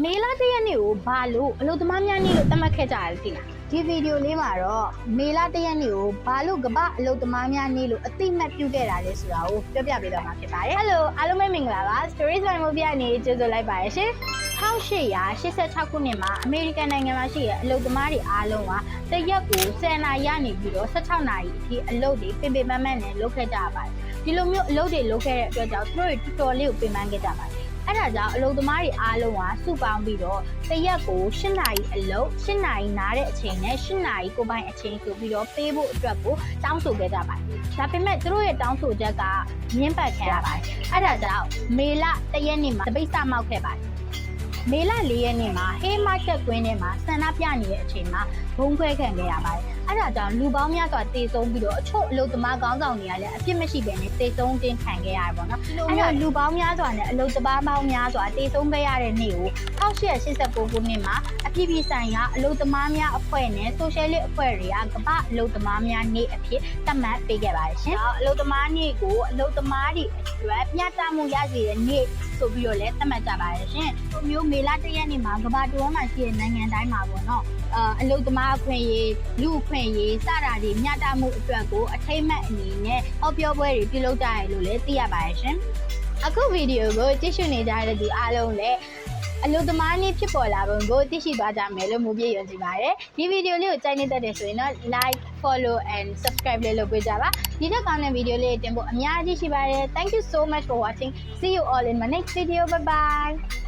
မေလတရက်နေ့ကိုဘာလို့အလုပ်သမားများနေ့လို့သတ်မှတ်ခဲ့ကြရတယ်သိလားဒီဗီဒီယိုလေးမှာတော့မေလတရက်နေ့ကိုဘာလို့ကမ္ဘာအလုပ်သမားများနေ့လို့အသိမှတ်ပြုခဲ့တာလဲဆိုတာကိုပြောပြပေးသွားမှာဖြစ်ပါတယ်။ Hello အားလုံးပဲမင်္ဂလာပါ Stories by Movie ကနေကြိုဆိုလိုက်ပါရရှင်1886ခုနှစ်မှာအမေရိကန်နိုင်ငံမှာရှိတဲ့အလုပ်သမားတွေအားလုံးကတရက်ကို10နာရီရနေပြီးတော့16နာရီအထိအလုပ်တွေပင်ပင်ပန်းပန်းနဲ့လုပ်ခဲ့ကြရပါတယ်ဒီလိုမျိုးအလုပ်တွေလုပ်ခဲ့တဲ့အတွက်ကြောင့်သူတို့တွေတော်တော်လေးကိုပင်ပန်းခဲ့ကြပါတယ် အဲ့ဒါကြောင့်အလုပ်သမားတွေအားလုံးကစုပေါင်းပြီးတော့တရက်ကို8နာရီအလုပ်8နာရီနားတဲ့အချိန်နဲ့8နာရီကိုယ်ပိုင်အချိန်ဆိုပြီးတော့ပေးဖို့အတွက်ကိုတောင်းဆိုခဲ့ကြပါတယ်ဒါပေမဲ့သူတို့ရဲ့တောင်းဆိုချက်ကငင်းပတ်ခံရပါတယ်အဲ့ဒါကြောင့်မေလတရက်နေ့မှာတပိတ်စမောက်ခဲ့ပါတယ် မေလ၄ရက်နေ့မှာဟေးမားကတ်ကွင်းထဲမှာဆန္ဒပြနေတဲ့အချိန်မှာဘုံခွဲခံခဲ့ရပါတယ်။အဲဒါကြောင့်လူပေါင်းများစွာတေဆုံးပြီးတော့အချို့အလုသမားကောင်းဆောင်တွေကလည်းအပြစ်မရှိဘဲနဲ့တေဆုံးတင်ခံခဲ့ရတယ်ပေါ့နော်။အဲဒါလူပေါင်းများစွာနဲ့အလုသမားပေါင်းများစွာတေဆုံးခဲ့ရတဲ့နေ့ကို1889ခုနှစ်မှာအပြည်ပြည်ဆိုင်ရာအလုသမားများအဖွဲ့နဲ့ဆိုရှယ်လစ်အဖွဲ့တွေကကမ္ဘာအလုသမားများနေ့အဖြစ်သတ်မှတ်ပေးခဲ့ပါတယ်ရှင်။အလုသမားနေ့ကိုအလုသမားတွေအတွက်မျှတမှုရစေတဲ့နေ့ ဆိုပြီးတော့လည်းသတ်မှတ်ကြပါတယ်ရှင်။ဒီမျိုးမေလတရက်နေ့မှာကမ္ဘာတဝန်းမှာရှိတဲ့နိုင်ငံတိုင်းမှာပေါ့နော်အာအလုသမားအခွင့်အရေးလူအခွင့်အရေးစတာတွေမျှတမှုအတွက်ကိုအထိမ့်မှတ်အနေနဲ့ဟောပြောပွဲတွေပြုလုပ်ကြရလို့လည်းသိရပါတယ်ရှင်။အခုဗီဒီယိုကိုကြည့်ရှုနေကြတဲ့သူအားလုံးလည်း အလုသမားနေ့ဖြစ်ပေါ်လာပုံကိုသိရှိသွားကြမယ်လို့မူပြည့်ယုံကြည်ပါတယ်။ဒီဗီဒီယိုလေးကိုကြိုက်နေတတ်တယ်ဆိုရင်တော့ like follow and subscribe လေးလုပ်ပေးကြပါ။ဒီထက်ကောင်းတဲ့ဗီဒီယိုလေးတင်ဖို့အများကြီးရှိပါတယ်။ Thank you so much for watching. See you all in my next video. Bye bye.